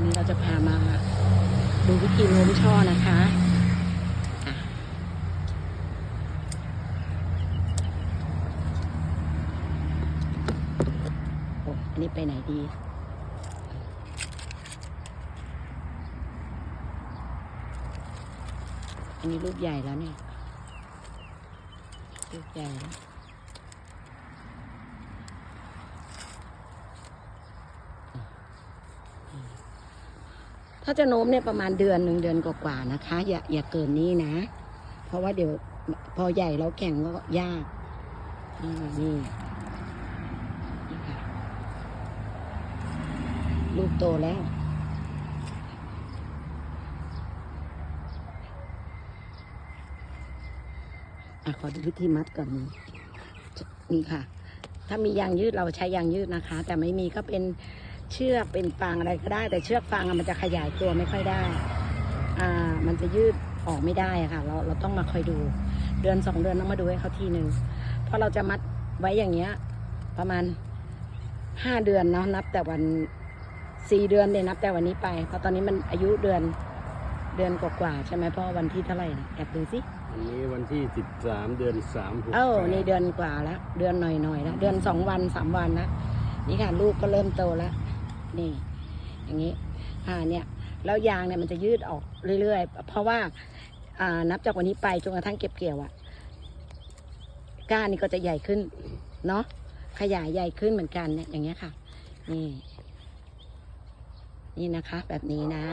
วันนี้เราจะพามาดูวิธีโน้มช่อนะคะอะโอ้อันนี้ไปไหนดีอันนี้ลูกใหญ่แล้วเนี่ยลูกใหญ่แล้ว ถ้าจะโน้มเนี่ยประมาณเดือนหนึ่งเดือนกว่าๆนะคะ อย่าอย่าเกินนี้นะ เพราะว่าเดี๋ยวพอใหญ่แล้วแข่งก็ยากอ่านี่นี่ค่ะลูกโตแล้วอะขอดูวิธีมัดก่อนนี่ค่ะ ถ้ามียางยืดเราใช้ยางยืดนะคะ แต่ไม่มีก็เป็น เชือกเป็นฟางอะไรก็ได้ แต่เชือกฟางอะมันจะขยายตัวไม่ค่อยได้ อ่า มันจะยืดออกไม่ได้อะค่ะ เราเราต้องมาคอยดู เดือนสองเดือนต้องมาดูให้เขาทีหนึ่งเพราะเราจะมัดไว้อย่างเงี้ย ประมาณห้าเดือนเนาะนับ แต่วันสี่เดือนเนี่ยนับ แต่วันนี้ไปเพราะตอนนี้มันอายุเดือนเดือนกว่าๆใช่ไหมเพราะว่าวันที่เท่าไหร่นะแอบดูสิอันนี้วันที่สิบสามเดือนสามหกเอ้านี่เดือนกว่าแล้วเดือนหน่อยๆแล้วเดือนสองวันสามวันแล้วนี่ค่ะลูกก็เริ่มโตแล้ว นี่ อย่างนี้ อ่าเนี่ยแล้วยางเนี่ยมันจะยืดออกเรื่อยๆ เพราะว่าอ่านับจากวันนี้ไปจนกระทั่งเก็บเกี่ยวอะก้านนี่ก็จะใหญ่ขึ้นเนาะขยายใหญ่ขึ้นเหมือนกันเนี่ยอย่างเงี้ยค่ะ นี่ นี่นะคะ แบบนี้นะ